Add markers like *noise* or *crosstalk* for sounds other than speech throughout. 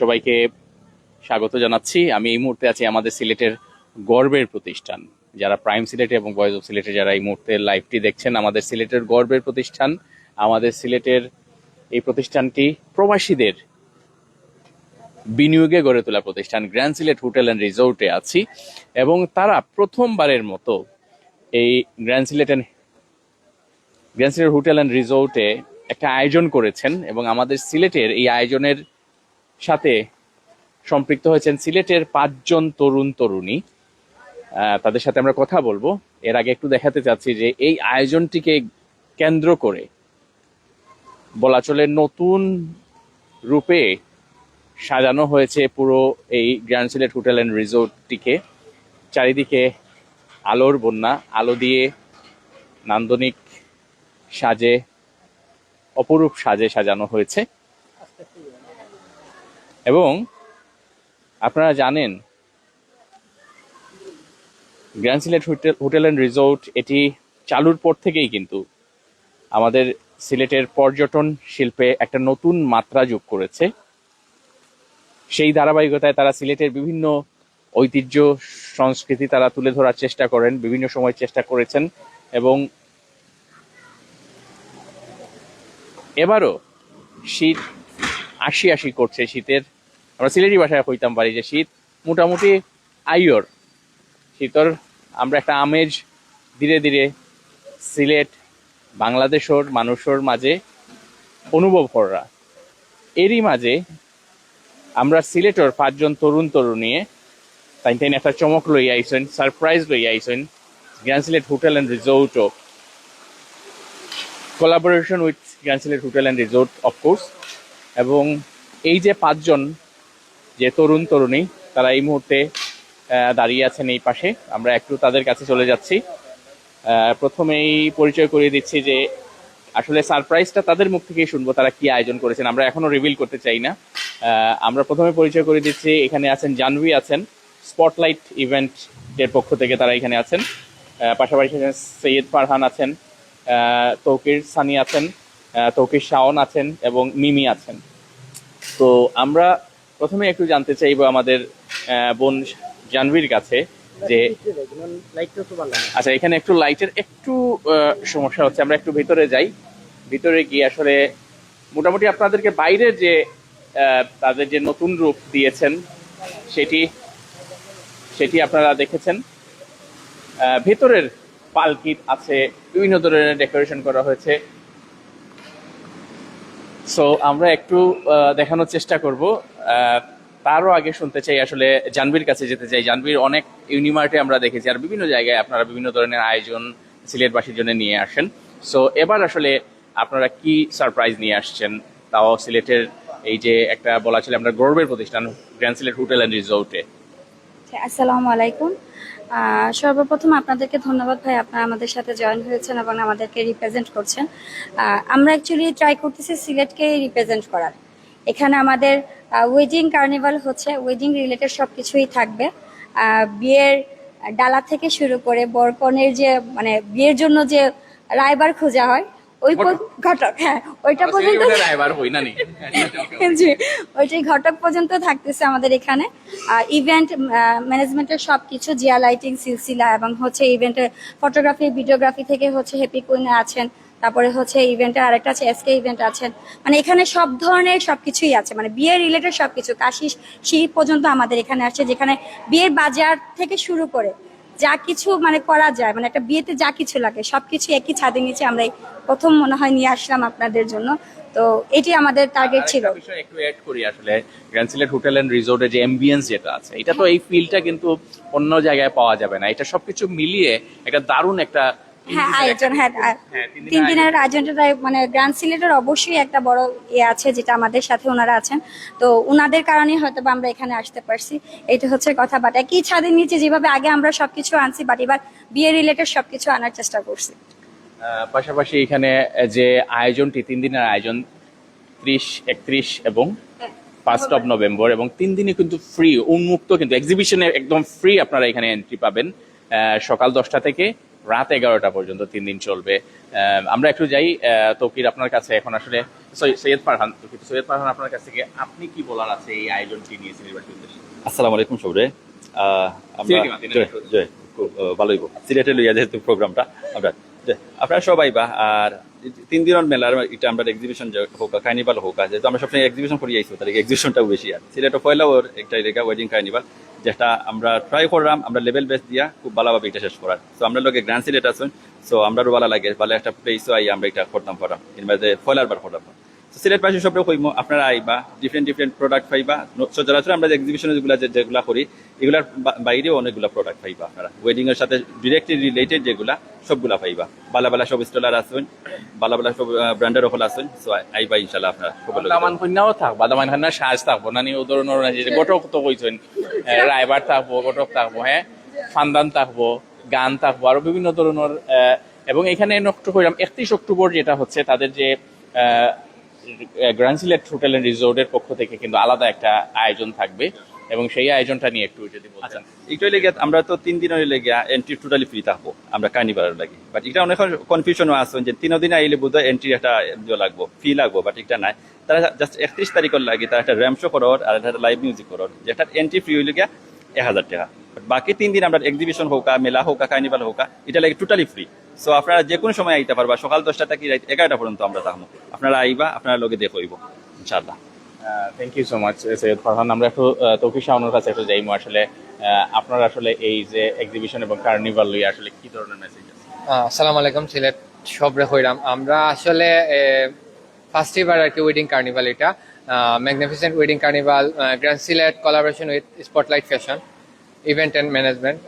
সবাইকে স্বাগত জানাচ্ছি। আমি এই মুহূর্তে আছি আমাদের সিলেটের গর্বের প্রতিষ্ঠান। যারা প্রাইম সিলেটে এবং ভয়েস অফ সিলেটে যারা এই মুহূর্তে লাইভটি দেখছেন, আমাদের সিলেটের গর্বের প্রতিষ্ঠান, আমাদের সিলেটের এই প্রতিষ্ঠানটি প্রবাসীদের বিনিয়োগে গড়ে তোলা প্রতিষ্ঠান, গ্র্যান্ড সিলেট হোটেল অ্যান্ড রিসোর্টে আছি। এবং তারা প্রথমবারের মতো এই Grand Sylhet and Grand Sylhet Hotel and রিসোর্টে একটা আয়োজন করেছেন এবং আমাদের সিলেটের এই আয়োজনের সাথে সম্পৃক্ত হয়েছেন সিলেটের পাঁচজন তরুণ তরুণী। তাদের সাথে আমরা কথা বলব। এর আগে একটু দেখাতে চাচ্ছি যে এই আয়োজনটিকে কেন্দ্র করে বলা চলে নতুন রূপে সাজানো হয়েছে পুরো এই গ্র্যান্ড সিলেট হোটেল অ্যান্ড রিসোর্টটিকে। চারিদিকে আলোর বন্যা, আলো দিয়ে নান্দনিক সাজে, অপরূপ সাজে সাজানো হয়েছে। এবং আপনারা জানেন Grand Sylhet Hotel Hotel and Resort এটি চালুর পর থেকেই কিন্তু আমাদের সিলেটের পর্যটন শিল্পে একটা নতুন মাত্রা যোগ করেছে। সেই ধারাবাহিকতায় তারা সিলেটের বিভিন্ন ঐতিহ্য, সংস্কৃতি তারা তুলে ধরার চেষ্টা করেন, বিভিন্ন সময় চেষ্টা করেছেন এবং এবারও শীত আশি আশি করছে, শীতের আমরা সিলেটি ভাষায় কইতাম পারি যে শীত মোটামুটি আইয়র। শীতর আমরা একটা আমেজ ধীরে ধীরে সিলেট, বাংলাদেশের মানুষের মাঝে অনুভব করা এরই মাঝে আমরা সিলেটর পাঁচজন তরুণ তরুণীয়ে তাই তাই একটা চমক লই আইসেন সারপ্রাইজ লই আইসেন grand Sylhet hotel and রিসোর্টও collaboration with Grand Sylhet Hotel and Resort of course এবং এই যে পাঁচজন যে তরুণ তরুণী, তারা এই মুহূর্তে দাঁড়িয়ে আছেন এই পাশে। আমরা একটু তাদের কাছে চলে যাচ্ছি। প্রথমেই পরিচয় করিয়ে দিচ্ছি যে, আসলে সারপ্রাইজটা তাদের মুখ থেকেই শুনব, তারা কি আয়োজন করেছেন। আমরা এখনও রিভিল করতে চাই না। আমরা প্রথমে পরিচয় করে দিচ্ছি, এখানে আছেন জানভি আছেন। স্পটলাইট ইভেন্টের পক্ষ থেকে তারা এখানে আছেন। পাশাপাশি সৈয়দ ফারহান আছেন তৌকির সানি আছেন তৌকির শাওন আছেন এবং মিমি আছেন। তো আমরা প্রথমে একটু জানতে চাইব আমাদের বোন জানভির কাছে যে আচ্ছা এখানে একটু লাইটের একটু সমস্যা হচ্ছে। আমরা একটু ভিতরে যাই। ভিতরে গিয়ে আসলে মোটামুটি আপনাদেরকে বাইরে যে তাদের যে নতুন রূপ দিয়েছেন, সেটি সেটি আপনারা দেখেছেন। ভেতরের পালকি আছে, বিভিন্ন ধরনের ডেকোরেশন করা হয়েছে। সো আমরা একটু দেখানোর চেষ্টা করব। তারও আগে শুনতে চাই আসলে জানবির কাছে যেতে চাই। জানবির অনেক ইউনিমার্টে আমরা দেখেছি আর বিভিন্ন জায়গায় আপনারা বিভিন্ন ধরনের আয়োজন সিলেটবাসীর জন্য নিয়ে আসেন। সো এবার আসলে আপনারা কি সারপ্রাইজ নিয়ে আসছেন? তাও সিলেটের এই যে একটা বলা ছিল আমরা গর্বের প্রতিষ্ঠান গ্র্যান্ড সিলেট হোটেল অ্যান্ড রিসোর্টে আসসালামু আলাইকুম। সর্বপ্রথম আপনাদেরকে ধন্যবাদ ভাই, আপনারা আমাদের সাথে জয়েন হয়েছেন এবং আমাদেরকে রিপ্রেজেন্ট করছেন। আমরা অ্যাকচুয়ালি ট্রাই করতেছি সিলেটকে রিপ্রেজেন্ট করার। এখানে আমাদের ওয়েডিং কার্নিভাল হচ্ছে ওয়েডিং রিলেটেড সব কিছুই থাকবে বিয়ের ডালা থেকে শুরু করে বরকনের যে মানে বিয়ের জন্য যে রায়বার খোঁজা হয় ওই ঘটক হ্যাঁ ওইটা পর্যন্ত *laughs* জি ওইটাই ঘটক পর্যন্ত থাকতেছে আমাদের এখানে। আর ইভেন্ট ম্যানেজমেন্টের সব কিছু জিয়া লাইটিং সিলসিলা এবং হচ্ছে ইভেন্টের ফটোগ্রাফি ভিডিওগ্রাফি থেকে হচ্ছে হ্যাপি কুইন আছেন তারপরে হচ্ছে ইভেন্টের আরেকটা আছে এসকে ইভেন্ট আছেন। মানে এখানে সব ধরনের সবকিছুই আছে মানে বিয়ের রিলেটেড সবকিছু কাশি সেই পর্যন্ত আমাদের এখানে আসছে যেখানে বিয়ের বাজার থেকে শুরু করে যা কিছু মানে করা যায় মানে একটা বিয়েতে যা কিছু লাগে সব কিছু একই ছাদের নিচে আমরা প্রথম মনে হয় নিয়ে আসলাম আপনাদের জন্য। তো এটি আমাদের টার্গেট ছিল। একটু অ্যাড করি আসলে গ্র্যান্ড সিলেট হোটেল এন্ড রিসোর্টের যে এম্বিয়েন্স যেটা আছে এটা তো এই ফিলটা কিন্তু অন্য জায়গায় পাওয়া যাবে না। এটা সবকিছু মিলিয়ে একটা দারুণ একটা হ্যাঁ আয়োজন হ্যাঁ হ্যাঁ, তিন দিনের আয়োজনটা মানে গ্র্যান্ড সিলেটের অবশ্যই একটা বড় ইয়ে আছে যেটা আমাদের সাথে ওনারা আছেন। তো ওনাদের কারণেই হয়তো বা আমরা এখানে আসতে পারছি। এটা হচ্ছে কথা বাট একই ছাদের নিচে যেভাবে আগে আমরা সবকিছু আনছি বাট এবার বিয়ে রিলেটেড সবকিছু আনার চেষ্টা করছি। আহ, পাশাপাশি এখানে যে আয়োজনটি তিন দিনের আয়োজন ত্রিশ একত্রিশ এবং ফার্স্ট অফ নভেম্বর এবং তিন দিনে কিন্তু ফ্রি উন্মুক্ত কিন্তু এক্সিবিশনে একদম ফ্রি আপনারা এখানে এন্ট্রি পাবেন আহ, সকাল দশটা থেকে রাত এগারোটা পর্যন্ত তিন দিন চলবে আমরা একটু যাই তৌকির আপনার কাছে এখন আসলে সৈয়দ ফারহান সৈয়দ ফারহান আপনার কাছ থেকে আপনি কি বলার আছে এই আয়োজনটি নিয়ে উদ্দেশ্যে আসসালামু আলাইকুম সবরে আমরা ভালোই। সিলেটে লইয়া যেহেতু প্রোগ্রামটা আমরা। আপনারা সবাই বা, আর তিন দিনের মেলার এটা আমরা এক্সিবিশন হোক কার্নিভাল হোক যেহেতু আমরা সবসময় এক্সিবিশন করিয়ে আইসি তাহলে এক্সিবিশনটাও বেশি আর। সিলেটে পয়লা ওর একটা এলাকা ওয়েডিং কার্নিভাল যেটা আমরা ট্রাই করলাম, আমরা লেভেল বেস দিয়া খুব ভালোভাবে এটা শেষ করার। তো আমরা লোকে গ্র্যান্ড সিলেট আসুন সো আমরা ভালো লাগে, ভালো একটা প্লেসও আই আমরা এটা করতাম পারাম এর যে পয়লার বার করতাম। সিলেট পাশে সব কইমো আপনারা আইবা ডিফারেন্ট ডিফারেন্ট প্রোডাক্ট পাইবা। ন- সচরাচর আমরা যে এক্সিবিশনে যেগুলো যেগুলো করি এগুলার বাইরেও অনেকগুলো প্রোডাক্ট পাইবা আপনারা। ওয়েডিং এর সাথে ডিরেক্টলি রিলেটেড যেগুলা সবগুলা পাইবা। বালা বালা সব স্টলার আছেন বালা বালা সব ব্র্যান্ডের ওপর আছেন সো আইবা ইনশাল্লাহ আপনারা দামান কন্যাও থাকবা দামান কন্যা সাজ থাকব নানি ও ধরনের যে গটক তো কইছেন রাইবার থাকব গটক থাকব হ্যাঁ? ফান্দান থাকব গান থাকব আরও বিভিন্ন ধরনের আহ, এবং এখানে নষ্ট করলাম একত্রিশ অক্টোবর যেটা হচ্ছে তাদের যে গ্র্যান্ড সিলেট হোটেল এন্ড রিসোর্টের পক্ষ থেকে কিন্তু আলাদা একটা আয়োজন থাকবে এবং সেই আয়োজনটা নিয়ে একটু যদি আচ্ছা এইটাই লেগে, আমরা তো তিন দিনের লেগে এন্ট্রি টোটালি ফ্রি থাকব আমরা কার্নিভালের লাগি। বাট এটা অনেক কনফিউশনও আছে যে তিন দিন আইলে বোধ হয় এন্ট্রি একটা লাগবো ফি লাগবো বাট এটা নাই। তারা জাস্ট একত্রিশ তারিখের লাগে তারা একটা র্যাম শো করার আর একটা লাইভ মিউজিক করার যেটা এন্ট্রি ফ্রি হইলে গিয়া এক হাজার টাকা। বাকি তিন দিন আমরা এক্সিবিশন হোক মেলা হোক কার্নিভাল হোক এটা লাগে টোটালি ফ্রি সো আপনারা যে কোনো সময় আইতে পারবা সকাল দশটা থেকে রাত এগারোটা পর্যন্ত আমরা থাকব আপনারা আইবা আপনারা লগে দেখইব ইনশাআল্লাহ। Thank you so much Syed Farhan. আমরা একটু তৌকির শাহনুর কাছে একটু যাইমু। আসলে আপনার আসলে এই যে এক্সিবিশন এবং কার্নিভাল লই আসলে কি ধরনের মেসেজ আছে? আসসালামু আলাইকুম সিলেট সবরে হইরাম। আমরা আসলে ফার্স্ট এবার আর কি ওয়েডিং কার্নিভাল এটা। Magnificent wedding carnival Grand Sylhet collaboration with Spotlight Fashion Event and Management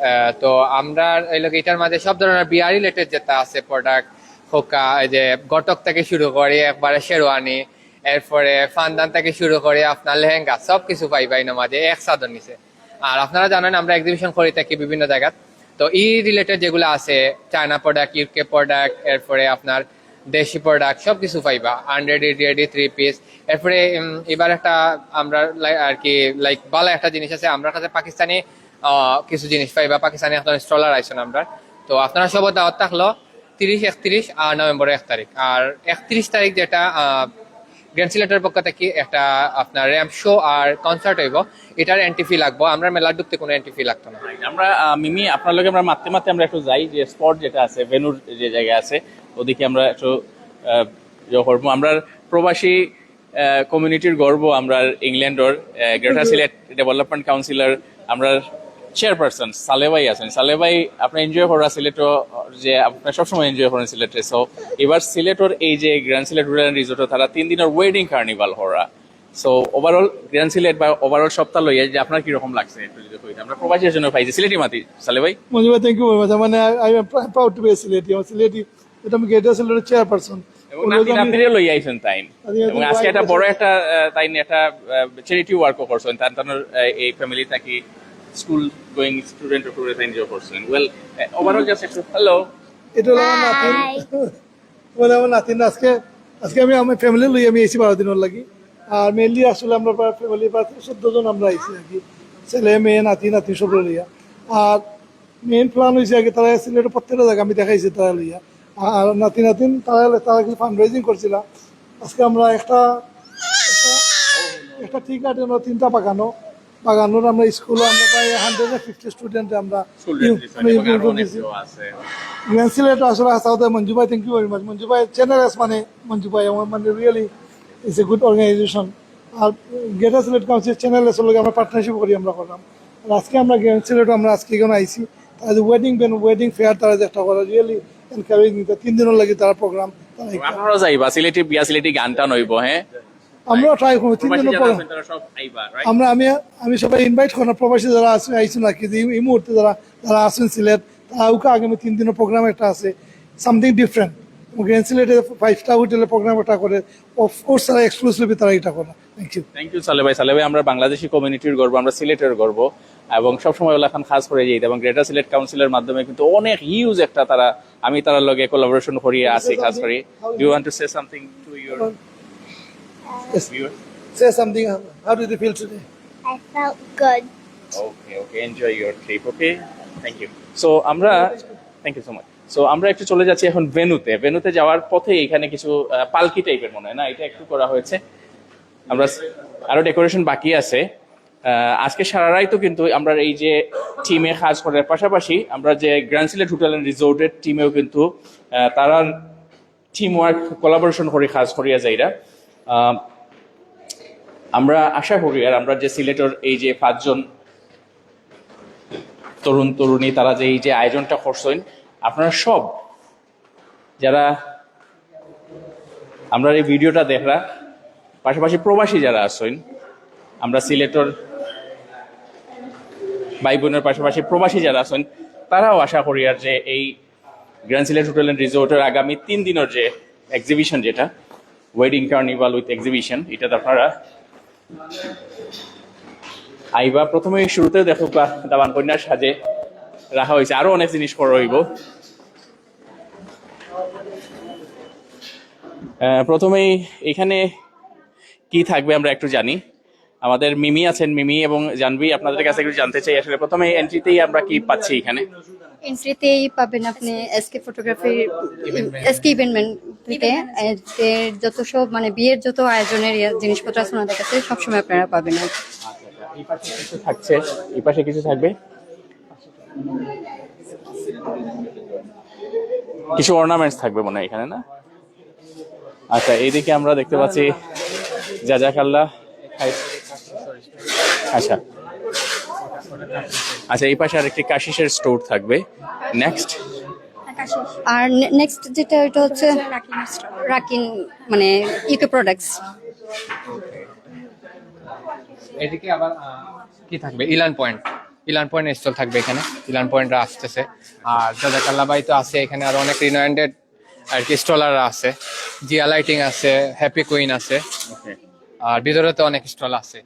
তো আমরা এই লোক এটার মাঝে সব ধরনের বিয়ার রিলেটেড যেটা আছে প্রোডাক্ট হোকা, এই যে গটক থেকে শুরু করে, একবারে শেরওয়ানি, এরপরে ফান্দান থেকে শুরু করে আপনার লেহেঙ্গা সব কিছু পাইবা এর মাঝে, এক সাদর নিচে। আর আপনারা জানেন আমরা এক্সিবিশন করি থাকি বিভিন্ন জায়গায় তো ই রিলেটেড যেগুলো আছে চায়না প্রোডাক্ট ইউকে প্রোডাক্ট এরপরে আপনার দেশি প্রোডাক্ট সব কিছু পাইবা আনরেডি রেডি থ্রি পিস এরপরে এবার একটা আমরা আর কি লাইক ভালো একটা জিনিস আছে। আমরা কাছে পাকিস্তানি কিছু জিনিস পাইবা। পাকিস্তানি আপনার স্টলার আইসন আমরা। তো আপনারা সব দাওয়াত থাকল তিরিশ, একত্রিশ আর নভেম্বরের এক তারিখ। আর একত্রিশ তারিখ যেটা গ্র্যান্ড সিলেটের পক্ষ থেকে একটা আপনার র্যাম্প শো আর কনসার্ট হইব। এটার এন্ট্রি ফি লাগবো। আমরা মেলা ঢুকতে কোনো এন্ট্রি ফি লাগতো না। আমরা মিমি, আপনার লগে আমরা মারতে মারতে আমরা একটু যাই যে স্পট যেটা আছে ভেনুর যে জায়গা আছে। ওদিকে আমরা একটু ইয়ে করব। আমরা প্রবাসী কমিউনিটির গর্ব আমরা ইংল্যান্ডর গ্রেটার সিলেট ডেভেলপমেন্ট কাউন্সিলর আমরা চেয়ারপারসন সালেবাই আছেন। সালেবাই আপনি এনজয় করা সিলেটও যে আপনার সবসময় এনজয় করেন সিলেটে। সো এবার সিলেটর এই যে গ্র্যান্ড সিলেট রুরাল রিসোর্ট তারা তিন দিনের ওয়েডিং কার্নিভাল হরা সো ওভারঅল গ্র্যান্ড সিলেট বা ওভারঅল সপ্তাহ লইয়া যে আপনার কীরকম লাগছে একটু যদি কইতেন। আমরা প্রবাসীর জন্য পাইছি। সিলেটি মাতি সালে ভাই Manjuba, thank you very much. I mean, I, I am এটা আমি গেটার সিলেটের চেয়ারপারসন আজকে এবং তো আজকে একটা বড় একটা তাই একটা চ্যারিটি ওয়ার্কও করছেন। তার তার এই ফ্যামিলি তাকে স্কুল গোয়িং স্টুডেন্ট উপরে তাই এনজয় করছেন। ওয়েল ওভারঅল জাস্ট একটু হ্যালো এটা হলো আমার নাতিন *laughs* বলে আমার নাতিন আজকে আজকে আমি আমার ফ্যামিলি লই আমি এসি বারো দিনের লাগি। আর মেনলি আসলে আমরা প্রায় ফ্যামিলি প্রায় চোদ্দ জন আমরা আইসি আর কি। ছেলে মেয়ে নাতি নাতি সব লইয়া। আর মেইন প্ল্যান হয়েছে আগে তারা সিলেটের প্রত্যেকটা জায়গা আমি দেখাইছি তারা লইয়া। আর নাতি নাতিন তারা তারা কিছু ফান্ড রেজিং করছিলাম আজকে আমরা একটা একটা- ঠিক আছে আমরা তিনটা বাগানো। বাগানোর আমরা স্কুলে আমরা প্রায় হান্ড্রেড ফিফটি স্টুডেন্ট আমরা গ্র্যান্ড আসলে আসলে মঞ্জু ভাই thank you very much Manju ভাই চ্যানেল মানে মঞ্জু ভাই আমার মানে really it's a good organization R greater Sylhet council channel আসলে আমরা পার্টনারশিপ করি আমরা করলাম। আর আজকে আমরা গ্র্যান্ড সিলেট আমরা আজকে এখানে আইছি। তাদের ওয়েডিং বেন ওয়েডিং ফেয়ার তারা একটা করা রিয়েলি এনকারেজ নিতে তিন দিনের লাগে তারা প্রোগ্রাম আপনারাও যাইবা সিলেটি বিয়া সিলেটি গানটা নইব হ্যাঁ আমরা ট্রাই করব তিন দিনের? আমরা আমি আমি সবাই ইনভাইট করার প্রবাসী যারা আসে আইসুন আর কি যে এই মুহূর্তে যারা যারা আসেন সিলেট তারা আগামী তিন দিনের প্রোগ্রাম একটা আছে সামথিং ডিফারেন্ট গ্র্যান্ড সিলেটে ফাইভ স্টার হোটেলে প্রোগ্রাম একটা করে অফকোর্স তারা এক্সক্লুসিভলি তারা এটা করে থ্যাংক ইউ থ্যাংক ইউ সালে ভাই সালে ভাই আমরা বাংলাদেশি কমিউনিটির গর্ব আমরা সিলেটের গর্ব। এবং সবসময় ওলা খান খাস করে যাই এবং গ্রেটার সিলেট কাউন্সিলের মাধ্যমে কিন্তু অনেক হিউজ একটা তারা আমি তার লগে কোলাবোরেশন করি আছি খাস করি। Do you want to say something to your viewers say something how do you feel today I felt good. Okay okay enjoy your trip okay thank you so আমরা thank you so much so আমরা একটু চলে যাচ্ছি এখন ভেনুতে ভেনুতে যাওয়ার পথে এখানে কিছু পালকি টাইপের মনে হয় না? এটা একটু করা হয়েছে। আমরা আরও ডেকোরেশন বাকি আছে। আজকে সারা রাই তো কিন্তু আমরা এই যে টিমে কাজ করার পাশাপাশি আমরা যে গ্র্যান্ড সিলেট হোটেল অ্যান্ড রিসোর্টের টিমেও কিন্তু তারা টিম ওয়ার্ক কোলাবোরেশন করে কাজ করিয়া যাইরা আমরা আশা করি আর আমরা যে সিলেটের এই যে পাঁচজন তরুণ তরুণী, তারা যে এই যে আয়োজনটা করছেন, আপনারা সব যারা আমরা এই ভিডিওটা দেখরা পাশাপাশি প্রবাসী যারা আছেন, আমরা সিলেটর ভাই বোনের পাশাপাশি প্রবাসী যারা আছেন, তারাও আশা করি আর যে এই গ্র্যান্ড সিলেট হোটেল অ্যান্ড রিসোর্টের আগামী তিন দিনের যে এক্সিবিশন যেটা ওয়েডিং কার্নিভাল উইথ এক্সিবিশন এটাতে আপনারা আইবা। প্রথমে শুরুতে দেখো দাবান কন্যার সাজে রাখা হয়েছে। আরও অনেক জিনিস করা হইব। প্রথমেই এখানে কি থাকবে আমরা একটু জানি। আমাদের মিমি আছেন মিমি এবং জানবি আপনাদের কাছে একটু জানতে চাই। আসলে প্রথমে এন্ট্রিতেই আমরা কি পাচ্ছি এখানে? এন্ট্রিতেই পাবেন আপনি এসকে ফটোগ্রাফির এসকে ইভেন্টমেন্ট এর যত সব মানে বিয়ের যত আয়োজনের জিনিসপত্র আছে ওনাদের কাছে সবসময় আপনারা পাবেন এই পাশে কিছু থাকছে। এই পাশে কিছু থাকবে? কিছু অর্নামেন্টস থাকবে মনে হয় এখানে না? আচ্ছা এইদিকে আমরা দেখতে পাচ্ছি যা যা জাজাকাল্লা আচ্ছা। আচ্ছা এই পাশে আরেকটি কাশিসের স্টোর থাকবে। নেক্সট আর নেক্সট যেটা ওইটা হচ্ছে রাকিন মানে ইউকে প্রোডাক্টস এদিকে আবার কি থাকবে? ইলান পয়েন্ট ইলান পয়েন্ট স্টল থাকবে এখানে। ইলান পয়েন্টরা আসতেছে। আর দাদা কাল্লাবাই তো আছে এখানে। আরও অনেক রিনোয়েন্টেড আর কি স্টলাররা আছে। জিয়া লাইটিং আছে হ্যাপি কুইন আছে। আর ভিতরে তো অনেক স্টল আছে।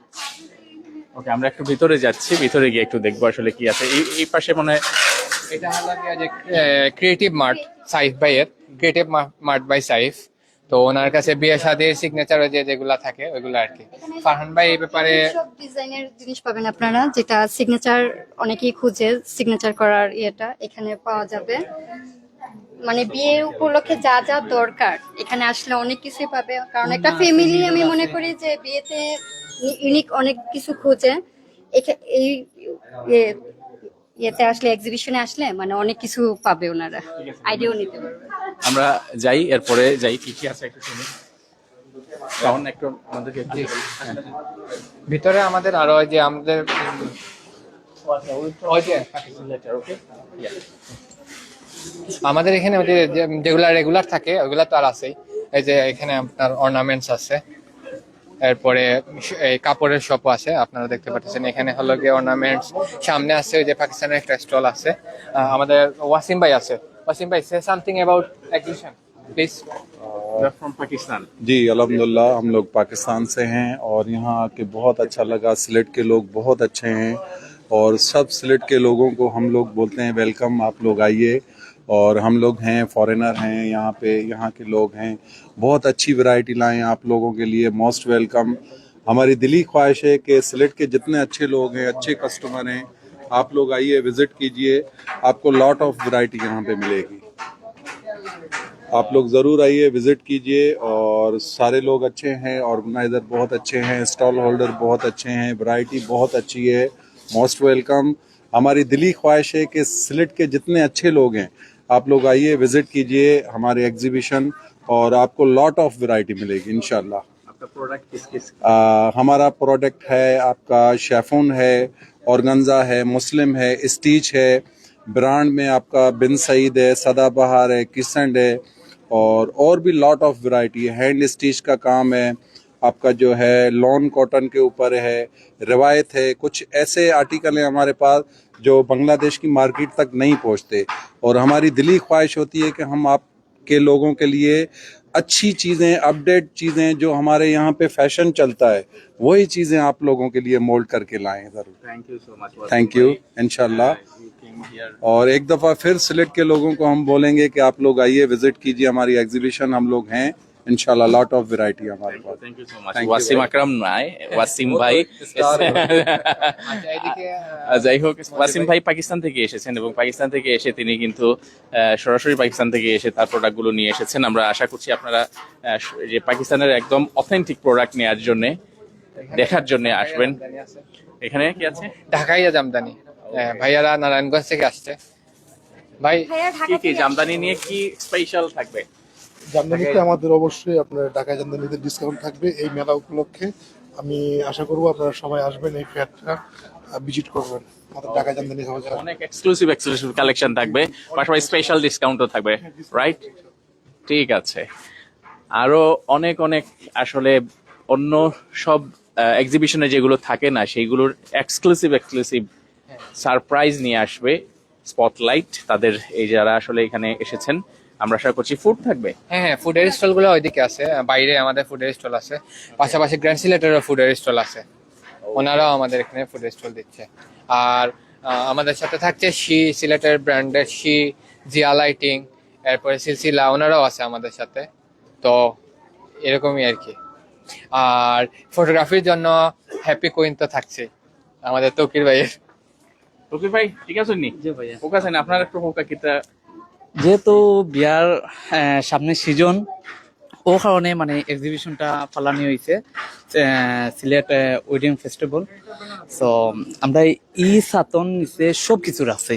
ওকে আমরা একটু ভিতরে যাচ্ছি ভিতরে গিয়ে একটু দেখব আসলে কি আছে। এই এই পাশে মনে হয় এটা হলো যে ক্রিয়েটিভ মার্ট সাইফ ভাইয়ের। ক্রিয়েটিভ মার্ট বাই সাইফ তো ওনার কাছে বিয়ে শাদির সিগনেচার যে যেগুলা থাকে ওইগুলো আর কি। ফারহান ভাই এই ব্যাপারে সব ডিজাইনের জিনিস পাবেন আপনারা যেটা সিগনেচার অনেকেই খুঁজে সিগনেচার করার ইয়েটা এখানে পাওয়া যাবে। মানে বিয়ে উপলক্ষে যা যা দরকার এখানে আসলে অনেক কিছুই পাবে। কারণ একটা ফ্যামিলি আমি মনে করি যে বিয়েতে ইউনিক অনেক কিছু খোঁজে। এই ইয়ে- ইয়েতে আসলে এক্সিবিশনে আসলে মানে অনেক কিছু পাবে ওনারা। আইডিয়াও নিতে পারবে। আমরা যাই এরপরে যাই। কি কি আছে একটু শুনি। কারণ একটু আমাদেরকে। ভিতরে আমাদের আরও যে আমাদের আমাদের এখানে যেগুলা রেগুলার থাকে ওইগুলা তো আর আছেই। এই যে এখানে আপনার অর্নামেন্টস আছে। এরপরে শ- এই কাপড়ের শপও আছে আপনারা দেখতে পাচ্ছেন এখানে হলো গিয়ে অর্নামেন্টস সামনে আছে ওই যে পাকিস্তানের একটা স্টল আছে আহ, আমাদের ওয়াসিম ভাই আছে ওয়াসিম ভাই সে something about exhibition please from Pakistan जी अल्हम्दुलिल्लाह हम लोग पाकिस्तान से हैं और यहाँ आके बहुत अच्छा लगा सिलेट के लोग बहुत अच्छे हैं और सब सिलेट के लोगों को हम लोग बोलते हैं वेलकम आप लोग आइए और हम लोग हैं फॉरेनर हैं, यहाँ पे, यहाँ के लोग हैं। बहुत अच्छी वैरायटी लाएँ आप लोगों के लिए मोस्ट वेलकम हमारी दिली ख्वाहिश है कि सिलेट के जितने अच्छे लोग हैं, अच्छे कस्टमर हैं, आप लोग आइए विज़िट कीजिए। आपको लॉट ऑफ़ वैरायटी यहाँ पे मिलेगी। आप लोग ज़रूर आइए विज़िट कीजिए और सारे लोग अच्छे हैं ऑर्गेनाइज़र बहुत अच्छे हैं स्टॉल होल्डर बहुत अच्छे हैं वैरायटी बहुत अच्छी है। मोस्ट वेलकम हमारी दिली ख्वाहिश है कि सिलेट के जितने अच्छे लोग हैं आप लोग आइए विज़िट कीजिए हमारे एग्जीबिशन और आपको लॉट ऑफ़ वैरायटी मिलेगी आपका प्रोडक्ट किस किस आ, हमारा प्रोडक्ट है आपका शेफोन है ऑर्गेन्जा है मुस्लिम है स्टीच है ब्रांड में आपका बिन सईद है सदाबहार है किसंड है और और भी लॉट ऑफ़ वैरायटी है। हैंड स्टीच का काम है आपका जो है लॉन कॉटन के ऊपर है रिवायत है कुछ ऐसे आर्टिकल हैं हमारे पास जो बांग्लादेश की मार्केट तक नहीं पहुँचते। और हमारी दिली ख्वाहिश होती है कि हम आपके लोगों के लिए अच्छी चीज़ें अपडेट चीज़ें जो हमारे यहाँ पे फ़ैशन चलता है वही चीज़ें आप लोगों के लिए मोल्ड करके लाएँ ज़रूर। Thank you so much thank you इंशाल्लाह और एक दफ़ा फिर सिलेट के लोगों को हम बोलेंगे कि आप लोग आइए विज़िट कीजिए हमारी एग्जीबिशन हम लोग हैं। ইনশাআল্লাহ লট অফ ভ্যারাইটি আমার thank you so much Wasim Akram নাই *laughs* ওয়াসিম ভাই *laughs* আচ্ছা, যাই হোক ওয়াসিম ভাই। পাকিস্তান থেকে এসেছেন এবং পাকিস্তান থেকে এসে তিনি কিন্তু সরাসরি পাকিস্তান থেকে এসে তার প্রোডাক্টগুলো নিয়ে এসেছেন। আমরা আশা করছি আপনারা যে পাকিস্তানের একদম অথেন্টিক প্রোডাক্ট নেওয়ার জন্য দেখার জন্য আসবেন। এখানে কি আছে? ঢাকাইয়া জামদানি ভাইয়ারা নারায়ণগঞ্জ থেকে আসছে। ভাই কি কি জামদানি নিয়ে কি স্পেশাল থাকবে? জামদানিতে আমাদের অবশ্যই আপনার ঢাকা জামদানিতে ডিসকাউন্ট থাকবে। এই মেলা উপলক্ষে আমি আশা করব আপনারা সবাই আসবেন এই ফেয়ারটা ভিজিট করবেন। আমাদের ঢাকা জামদানি অনেক এক্সক্লুসিভ এক্সক্লুসিভ কালেকশন থাকবে। পাশাপাশি স্পেশাল ডিসকাউন্টও থাকবে রাইট ঠিক আছে। আরও অনেক অনেক আসলে অন্য সব এক্সিবিশনে যেগুলো থাকে না সেইগুলোর এক্সক্লুসিভ এক্সক্লুসিভ সারপ্রাইজ নিয়ে আসবে। স্পটলাইট তাদের এই যারা আসলে এখানে এসেছেন আমরা আশা করছি ফুড থাকবে। হ্যাঁ হ্যাঁ ফুডের স্টলগুলো ওইদিকে আছে বাইরে আমাদের ফুডের স্টল আছে পাশাপাশি গ্র্যান্ড সিলেটেরও ফুডের স্টল আছে। ওনারাও আমাদের এখানে ফুডের স্টল দিচ্ছে। আর আমাদের সাথে থাকছে শি সিলেটের ব্র্যান্ডের শি জিয়া লাইটিং এরপরে সিলসিলা ওনারাও আছে আমাদের সাথে। তো এরকমই আর কি। আর ফটোগ্রাফির জন্য হ্যাপি কুইন তো থাকছে আমাদের তকির ভাইয়ের। ওকে ভাই ঠিক আছে নি? জি ভাইয়া। ফোকাস আপনার একটু ফোকা কিতা যেহেতু বিয়ার সামনে সিজন ও কারণে মানে এক্সিবিশনটা ফালানি হয়েছে সিলেট ওয়েডিং ফেস্টিভ্যাল সো আমরা ই সাতন নিচে সব কিছুর আছে।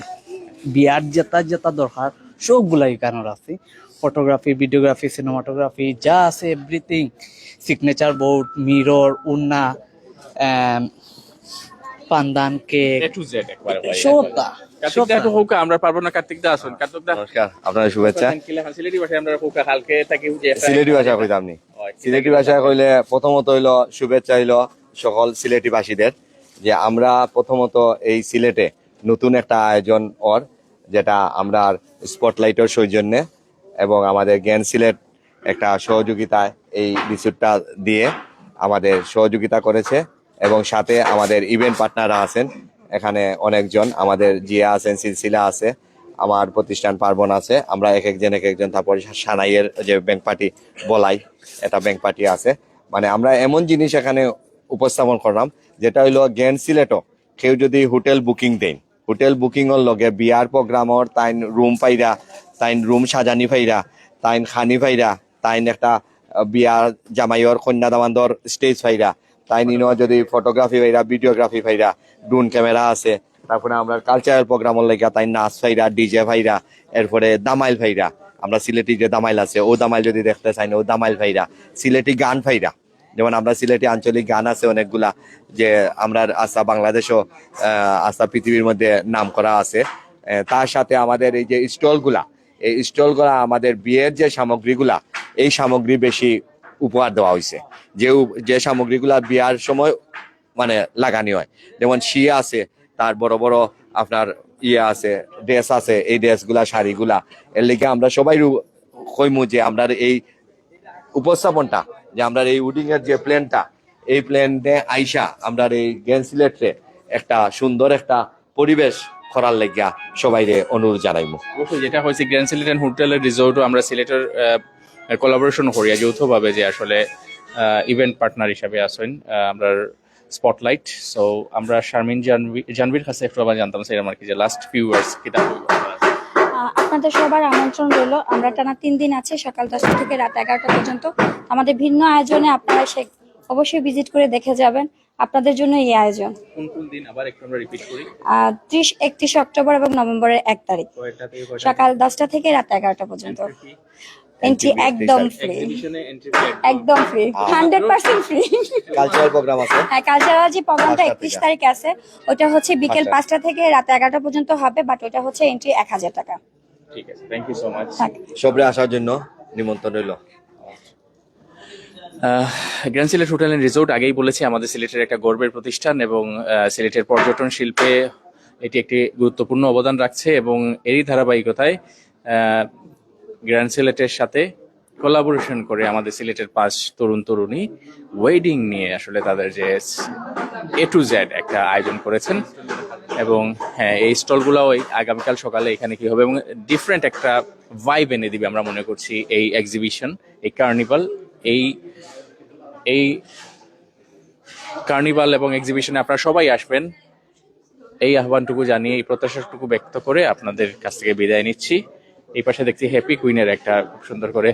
বিয়ার যেটা যেটা দরকার সবগুলা এখানের আছে। ফটোগ্রাফি ভিডিওগ্রাফি সিনেমাটোগ্রাফি যা আছে এভরিথিং সিগনেচার বোর্ড মিরর উন্না পান্দান কেক সবটা। কার্তিক দা হোকা আমরা পারব না কার্তিক দা আসুন। কার্তিক দা। নমস্কার আপনার শুভেচ্ছা। সিলেটি ভাষায় আমরা হোকা হালকে থাকি সিলেটি ভাষা কইতাম নি সিলেটি ভাষা। কইলে প্রথমত হইল শুভেচ্ছা হইল সকল সিলেটি ভাষীদের যে আমরা প্রথমত এই সিলেটে নতুন একটা আয়োজন ওর যেটা আমরা স্পটলাইটের সৌজন্যে এবং আমাদের জ্ঞান সিলেট একটা সহযোগিতায় এই রিসুটটা দিয়ে আমাদের সহযোগিতা করেছে এবং সাথে আমাদের ইভেন্ট পার্টনাররা আছেন এখানে অনেকজন, আমাদের জিয়া আছেন, সিলসিলা আছে, আমার প্রতিষ্ঠান পার্বণ আছে, আমরা এক একজন এক একজন, তারপর সানাইয়ের যে ব্যাংক পার্টি বলাই, এটা ব্যাংক পার্টি আছে। মানে আমরা এমন জিনিস এখানে উপস্থাপন করলাম, যেটা হইল জ্ঞান সিলেটও। কেউ যদি হোটেল বুকিং দেন, হোটেল বুকিংয়ের লগে বিয়ার প্রোগ্রামর তাইন রুম পাইরা, তাইন রুম সাজানি পাইরা, তাইন খানি পাইরা, তাইন একটা বিয়ার জামাইয়র কন্যা দামান্দর স্টেজ পাইরা তাই নিনো যদি ফটোগ্রাফি ভাইরা ভিডিওগ্রাফি পাইরা ড্রোন ক্যামেরা আছে, তারপরে আমরা কালচারাল প্রোগ্রামের লেগে তাই নাচ ভাইরা ডিজে ভাইরা, এরপরে দামাইল ভাইরা, আমরা সিলেটি যে দামাইল আছে, ও দামাইল যদি দেখতে চাই না, ও দামাইল ভাইরা, সিলেটি গান ফাইরা যেমন আমরা সিলেটি আঞ্চলিক গান আছে অনেকগুলা, যে আমরা আস্থা বাংলাদেশও আস্থা পৃথিবীর মধ্যে নাম করা আছে তার সাথে আমাদের এই যে স্টলগুলা, এই স্টলগুলা আমাদের বিয়ের যে সামগ্রীগুলা, এই সামগ্রী বেশি উপহার দেওয়া হয়েছে যে যে সামগ্রীগুলা বিয়ার সময় মানে লাগানি হয়। যেমন শিয়া আছে, তার বড় বড় আপনার ইয়ে আছে, ড্রেস আছে, এই ড্রেসগুলা, শাড়িগুলা। এর লিগে আমরা সবাই কইমু যে আমরা এই উপস্থাপনটা, যে আমরা এই উডিং এর যে প্ল্যানটা এই প্ল্যানে আইসা আমরা এই গেন সিলেটে একটা সুন্দর একটা পরিবেশ করার লাগিয়া সবাই অনুরোধ জানাইমু। যেটা হয়েছে গ্র্যান্ড সিলেট অ্যান্ড হোটেলের রিসোর্টও আমরা সিলেটের কোলাবোরেশন করি। যৌথভাবে যে আসলে ইভেন্ট পার্টনার হিসাবে আসেন আমরা স্পটলাইট সো আমরা শারমিন জানভি- জানভির কাছে একটু আবার জানতাম সেরকম আর কি যে লাস্ট ফিউ ইয়ার্স আহ, আপনাদের সবার আমন্ত্রণ রইল। আমরা টানা তিন দিন আছে সকাল দশটা থেকে রাত এগারোটা পর্যন্ত। আমাদের ভিন্ন আয়োজনে আপনারা সে অবশ্যই ভিজিট করে দেখে যাবেন। আপনাদের জন্য এই আয়োজন। কোন কোন দিন আবার একটু আমরা রিপিট করি? ত্রিশ একত্রিশ অক্টোবর এবং নভেম্বরের এক তারিখ। সকাল দশটা থেকে রাত এগারোটা পর্যন্ত। এন্ট্রি একদম ফ্রি একদম free hundred percent free cultural programme আছে? হ্যাঁ কালচারাল যে প্রোগ্রামটা একত্রিশ। তারিখে আছে ওটা হচ্ছে বিকেল পাঁচটা। থেকে রাত এগারোটা পর্যন্ত হবে বাট ওটা হচ্ছে এন্ট্রি এক হাজার টাকা। ঠিক আছে থ্যাংক ইউ সো মাচ সবরে আসার জন্য নিমন্ত্রণ রইল। Grand Sylhet hotel and resort আগেই বলেছি আমাদের সিলেটের একটা গর্বের প্রতিষ্ঠান এবং আহ, সিলেটের পর্যটন শিল্পে এটি একটি গুরুত্বপূর্ণ অবদান রাখছে এবং এরই ধারাবাহিকতায় গ্র্যান্ড সিলেটের সাথে কোলাবোরেশন করে আমাদের সিলেটের পাঁচ তরুণ তরুণী ওয়েডিং নিয়ে আসলে তাদের যে এ টু জেড একটা আয়োজন করেছেন। এবং হ্যাঁ এই স্টলগুলো ওই আগামীকাল সকালে এখানে কি হবে এবং ডিফারেন্ট একটা ভাইব এনে দিবে আমরা মনে করছি এই এক্সিবিশন এই কার্নিভাল এই এই কার্নিভাল এবং এক্সিবিশনে আপনারা সবাই আসবেন। এই আহ্বানটুকু জানিয়ে, এই প্রত্যাশাটুকু ব্যক্ত করে আপনাদের কাছ থেকে বিদায় নিচ্ছি। এই পাশে দেখছি হ্যাপি কুইনের একটা খুব সুন্দর করে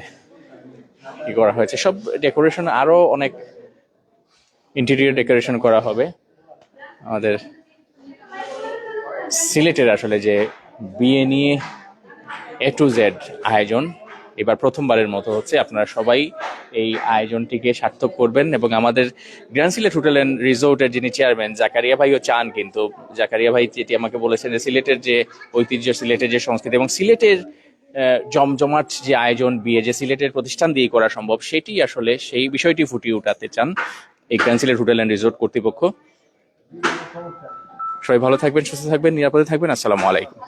কি করা হয়েছে। সব ডেকোরেশন আরও অনেক ইন্টেরিয়র ডেকোরেশন করা হবে। আমাদের সিলেটের আসলে যে বিয়ে নিয়ে এ টু জেড আয়োজন, এবার প্রথমবারের মতো হচ্ছে আপনারা সবাই এই আয়োজনটিকে সার্থক করবেন এবং আমাদের গ্র্যান্ড সিলেট হোটেল অ্যান্ড রিসোর্টের যিনি চেয়ারম্যান জাকারিয়া ভাইও চান কিন্তু জাকারিয়া ভাই যেটি আমাকে বলেছেন যে সিলেটের যে ঐতিহ্য, সিলেটের যে সংস্কৃতি এবং সিলেটের জমজমাট যে আয়োজন বিয়ে যে সিলেটের প্রতিষ্ঠান দিয়ে করা সম্ভব, সেটি আসলে সেই বিষয়টি ফুটিয়ে উঠাতে চান এই grand Sylhet hotel and resort কর্তৃপক্ষ। সবাই ভালো থাকবেন, সুস্থ থাকবেন, নিরাপদে থাকবেন। আসসালামু আলাইকুম।